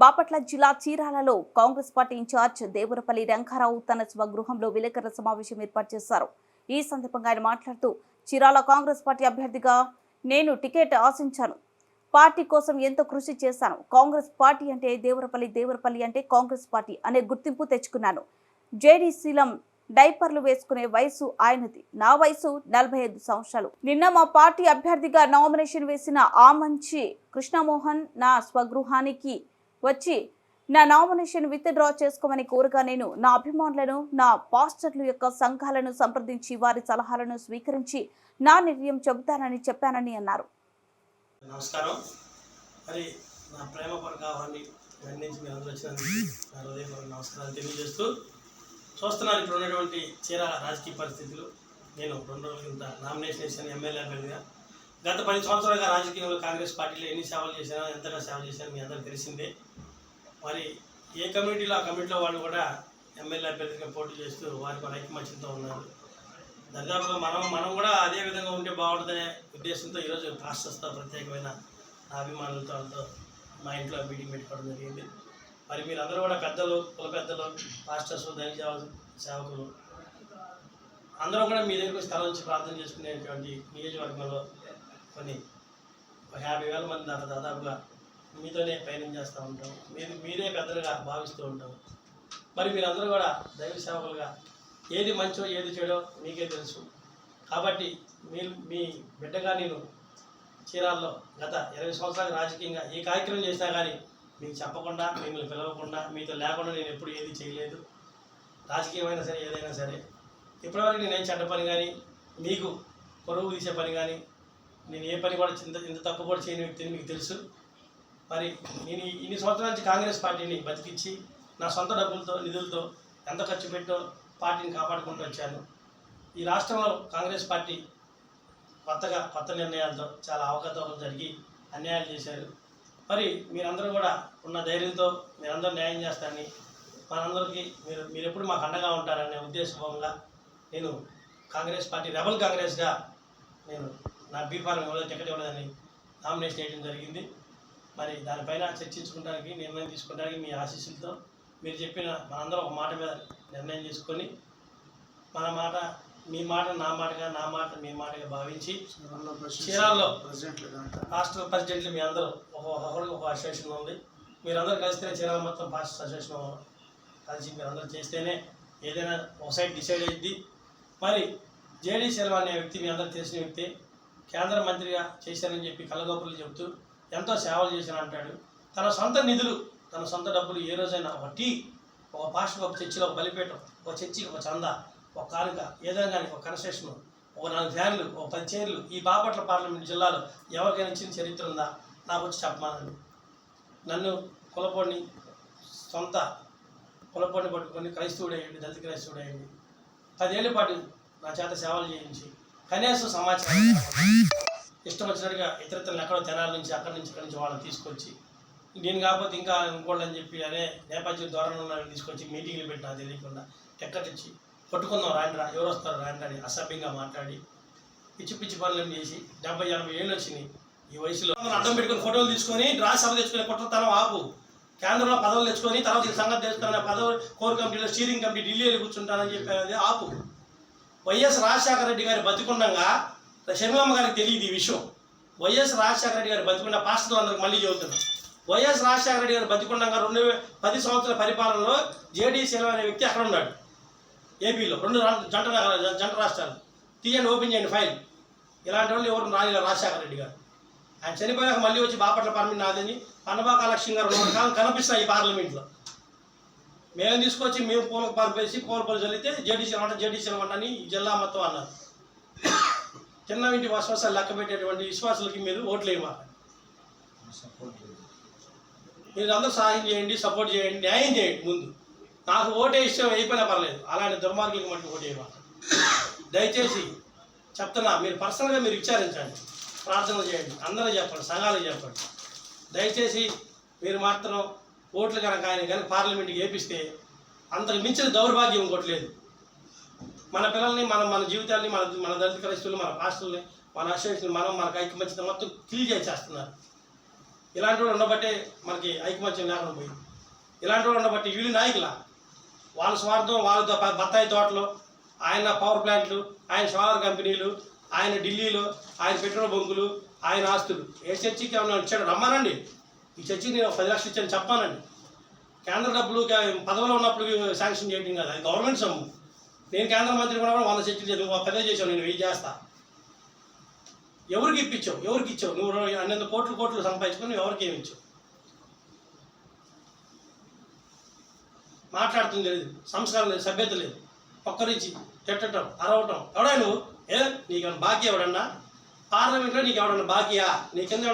బాపట్ల జిల్లా చీరాలలో Congress party incharge Devarapalli Rangarao తన స్వగృహంలో విలేకరుల సమావేశం ఏర్పాటు చేశారు. ఈ సందర్భంగా ఆయన మాట్లాడుతూ చీరాల కాంగ్రెస్ పార్టీ అభ్యర్థిగా నేను టికెట్ ఆశించాను. పార్టీ కోసం ఎంతో కృషి చేశాను. కాంగ్రెస్ పార్టీ అంటే దేవరపల్లి దేవరపల్లి అంటే కాంగ్రెస్ పార్టీ అనే గుర్తింపు తెచ్చుకున్నాను. జేడీసీలం డైపర్లు వేసుకునే వయసు ఆయనది. నా వయసు నలభై ఐదు సంవత్సరాలు. నిన్న మా పార్టీ అభ్యర్థిగా నామినేషన్ వేసిన ఆ మంచి కృష్ణమోహన్ నా స్వగృహానికి వచ్చి నా నామినేషన్ విత్డ్రా చేసుకోమని కోరగా నేను నా అభిమానులను నా పాస్టర్లు యొక్క సంఘాలను సంప్రదించి వారి సలహాలను స్వీకరించి నా నిర్ణయం చెబుతానని చెప్పానని అన్నారు. నమస్కారం. మరి నా ప్రేమ పరకావాన్ని ఖండించి మీరు అందరూ వచ్చినందుకు హృదయపూర్వక నమస్కారాలు తెలియజేస్తూ చూస్తున్నారు ఇప్పుడు ఉన్నటువంటి చీరాల రాజకీయ పరిస్థితులు. నేను రెండు రోజుల కింద నామినేషన్ వేసాను ఎమ్మెల్యే అభ్యర్థిగా. గత పది సంవత్సరాలుగా రాజకీయంలో కాంగ్రెస్ పార్టీలో ఎన్ని సేవలు చేశానో ఎంతగా సేవ చేశానో మీ అందరికీ తెలిసిందే. మరి ఏ కమిటీలో ఆ కమిటీలో వాళ్ళు కూడా ఎమ్మెల్యే అభ్యర్థిగా పోటీ చేస్తూ వారికి ఒక ఐకమత్యంతో ఉన్నారు. దర్దాపుగా మనం మనం కూడా అదే విధంగా ఉంటే బాగుంటుందనే ఉద్దేశంతో ఈరోజు పాస్టర్స్తో ప్రత్యేకమైన అభిమానులతో మా ఇంట్లో మీటింగ్ పెట్టుకోవడం జరిగింది. మరి మీరందరూ కూడా పెద్దలు కుల పెద్దలు పాస్టర్స్ దైవ సేవకులు అందరూ కూడా మీ దగ్గరకు స్థలం నుంచి ప్రార్థన చేసుకునేటువంటి నియోజకవర్గంలో కొన్ని యాభై వేల మంది దాకా దాదాపుగా మీతోనే పయనం చేస్తూ ఉంటాం. మీరు మీరే పెద్దలుగా భావిస్తూ ఉంటాం. మరి మీరందరూ కూడా దైవ సేవకులుగా ఏది మంచో ఏది చెడో మీకే తెలుసు. కాబట్టి మీరు మీ బిడ్డగా నేను చీరాల్లో గత ఇరవై సంవత్సరాలు రాజకీయంగా ఏ కార్యక్రమం చేసినా కానీ మీకు చెప్పకుండా మిమ్మల్ని పిలవకుండా మీతో లేకుండా నేను ఎప్పుడు ఏది చేయలేదు. రాజకీయమైనా సరే ఏదైనా సరే. ఇప్పటివరకు నేను ఏం చెడ్డ పని కానీ మీకు పొరుగు తీసే పని కానీ నేను ఏ పని కూడా చింత ఇంత తప్పు కూడా చేయని వ్యక్తిని మీకు తెలుసు. మరి నేను ఇన్ని సంవత్సరాల నుంచి కాంగ్రెస్ పార్టీని బతికించి నా సొంత డబ్బులతో నిధులతో ఎంత ఖర్చు పెట్టో పార్టీని కాపాడుకుంటూ వచ్చాను. ఈ రాష్ట్రంలో కాంగ్రెస్ పార్టీ కొత్తగా కొత్త నిర్ణయాలతో చాలా అవకతవకలు జరిగి అన్యాయాలు చేశారు. మరి మీరందరూ కూడా ఉన్న ధైర్యంతో మీరందరూ న్యాయం చేస్తారని మనందరికీ మీరు మీరు ఎప్పుడు మాకు అండగా ఉంటారనే ఉద్దేశంగా నేను కాంగ్రెస్ పార్టీ రెబల్ కాంగ్రెస్గా నేను నా బీఫారం ఇవ్వలేదు టికెట్ ఇవ్వలేదని నామినేషన్ వేయడం జరిగింది. మరి దానిపైన చర్చించుకోవడానికి నిర్ణయం తీసుకోవడానికి మీ ఆశీస్సులతో మీరు చెప్పిన మనందరం ఒక మాట మీద నిర్ణయం తీసుకొని మన మాట మీ మాట నా మాటగా నా మాట మీ మాటగా భావించి చీరాల్లో రాష్ట్ర ప్రెసిడెంట్లు మీ అందరూ ఒక ఒకరికి ఒక అసోసియేషన్ ఉంది. మీరందరూ కలిస్తేనే చీరాల మొత్తం పాస్ట్ అసోసియేషన్ కలిసి మీరందరూ చేస్తేనే ఏదైనా ఒక సైడ్ డిసైడ్ అయ్యింది మరి జేడీ శర్మ అనే వ్యక్తి మీ అందరూ తెలిసిన వ్యక్తి కేంద్ర మంత్రిగా చేశారని చెప్పి కళ్ళగోపులు చెబుతూ ఎంతో సేవలు చేశాను అంటాడు. తన సొంత నిధులు తన సొంత డబ్బులు ఏ రోజైనా ఒక టీ ఒక పాస్టర్ ఒక చర్చిలో ఒక బలిపేటం ఒక చర్చి ఒక చందా ఒక కానుక ఏదైనా కానీ ఒక కన్స్ట్రక్షన్ ఒక నాలుగు ఫ్యాన్లు ఒక పది చైర్లు ఈ బాపట్ల పార్లమెంట్ జిల్లాలో ఎవరికైనా ఇచ్చిన చరిత్ర ఉందా? నాకు వచ్చి చెప్పమానండి. నన్ను కులపొడిని సొంత కులపొడిని పట్టుకొని క్రైస్తవుడు అయ్యండి దళిత క్రైస్తవుడు అయ్యండి పదేళ్ళ పాటు నా చేత సేవలు చేయించి కనీసం సమాచారం ఇష్టం వచ్చినట్టుగా ఇతరత్రులను ఎక్కడో తెనాల నుంచి అక్కడి నుంచి ఇక్కడి నుంచి వాళ్ళని తీసుకొచ్చి నేను కాకపోతే ఇంకా ఇంకోళ్ళు అని చెప్పి అనే నేపథ్యం ధోరణి ఉన్న తీసుకొచ్చి మీటింగ్లు పెట్టినా తెలియకుండా టెక్కట్ పట్టుకుందాం రాండ్రా ఎవరు వస్తారు రాండ్రా అని అసభ్యంగా మాట్లాడి పిచ్చి పిచ్చి పనులను చేసి డెబ్బై ఎనభై ఏళ్ళు వచ్చినాయి ఈ వయసులో. అడ్డం పెట్టుకుని ఫోటోలు తీసుకొని డ్రా సభ తెచ్చుకునే కుట్రతనం ఆపు. కేంద్రంలో పదవులు తెచ్చుకొని తర్వాత ఈ సంగతి తెచ్చుకున్న పదవి కోర్ కమిటీలో స్టీరింగ్ కమిటీ ఢిల్లీలో కూర్చుంటానని అది ఆపు. వైఎస్ రాజశేఖర రెడ్డి గారి బతికుండగా షర్మిలమ్మ గారికి తెలియదు ఈ విషయం. వైఎస్ రాజశేఖర రెడ్డి గారి బతికుండా పాస్టర్లు అందరికి మళ్ళీ చెబుతున్నాం. వైఎస్ రాజశేఖర రెడ్డి గారు బతికుండగా రెండు పది సంవత్సరాల పరిపాలనలో జేడీ శర్మ అనే వ్యక్తి అక్కడ ఉన్నాడు. ఏపీలో రెండు జంట జంట రాష్ట్రాలు. తీయండి ఓపెన్ చేయండి ఫైల్. ఇలాంటి వాళ్ళు ఎవరు రాలేదు రాజశేఖర రెడ్డి గారు. ఆయన చనిపోయాక మళ్ళీ వచ్చి బాపట్ల పార్లమెంట్ నాదని పన్నబాక లక్ష్యం గారు రెండు కాలం కనిపిస్తున్నాయి ఈ పార్లమెంట్లో. మేము తీసుకొచ్చి మేము పూలకు పంపేసి పూల చల్లితే జేడీసీ అనమాట జేడీసీ అంటని అని జిల్లా మొత్తం అన్నారు. చిన్న ఇంటి విశ్వాసాలు లెక్క పెట్టేటువంటి విశ్వాసులకి మీరు ఓట్లు వేయమాట మీరు అందరూ సహాయం చేయండి సపోర్ట్ చేయండి న్యాయం చేయండి ముందు. నాకు ఓటే ఇష్టం అయిపోయినా పర్లేదు. అలాంటి దుర్మార్గులకి మటుకు ఓటు వేయమాట దయచేసి చెప్తున్నా మీరు పర్సనల్గా మీరు విచారించండి. ప్రార్థనలు చేయండి. అందరూ చెప్పండి సంఘాలు చెప్పండి. దయచేసి మీరు మాత్రం ఓట్లు కనుక ఆయన కానీ పార్లమెంట్కి ఏపిస్తే అంతకు మించిన దౌర్భాగ్యం ఇంకోటి లేదు. మన పిల్లల్ని మనం మన జీవితాన్ని మన మన దళిత క్రైస్తువులు మన పాస్టర్ని మన అసోసియేషన్ మనం మనకు ఐకమత్యం మొత్తం క్లీన్ చేసేస్తున్నారు. ఇలాంటి వాళ్ళు ఉండబట్టే మనకి ఐకమత్యం లేకుండా పోయింది. ఇలాంటి వాళ్ళు ఉండబట్టి వీళ్ళు నాయకుల? వాళ్ళ స్వార్థం వాళ్ళ బత్తాయి తోటలు ఆయన పవర్ ప్లాంట్లు ఆయన సోలార్ కంపెనీలు ఆయన ఢిల్లీలో ఆయన పెట్రోల్ బంకులు ఆయన ఆస్తులు. ఏ చర్చికి ఏమన్నా వచ్చాడు రమ్మనండి ఈ చర్చికి నేను ఒక పది లక్షలు ఇచ్చాను చెప్పానండి కేంద్ర డబ్బులు పదవిలో ఉన్నప్పుడు శాంక్షన్ చేయడం కదా అది గవర్నమెంట్ సొమ్ము. నేను కేంద్ర మంత్రి కూడా వంద చర్చలు చేసి నువ్వు పదే చేసావు నేను వెయిట్ చేస్తా. ఎవరికి ఇప్పించావు? ఎవరికి ఇచ్చావు? నువ్వు అన్నెంత కోట్లు కోట్లు సంపాదించుకొని నువ్వు ఎవరికి ఏమి ఇచ్చావు? మాట్లాడుతుంది లేదు సంస్కారం లేదు సభ్యత లేదు. ఒక్కరించి తిట్టడం అరవటం. ఎవడా నువ్వు? ఏ నీకు బాకీ ఎవడన్నా? పార్లమెంట్లో నీకు ఎవడన్నా బాకీయా? నీ కింద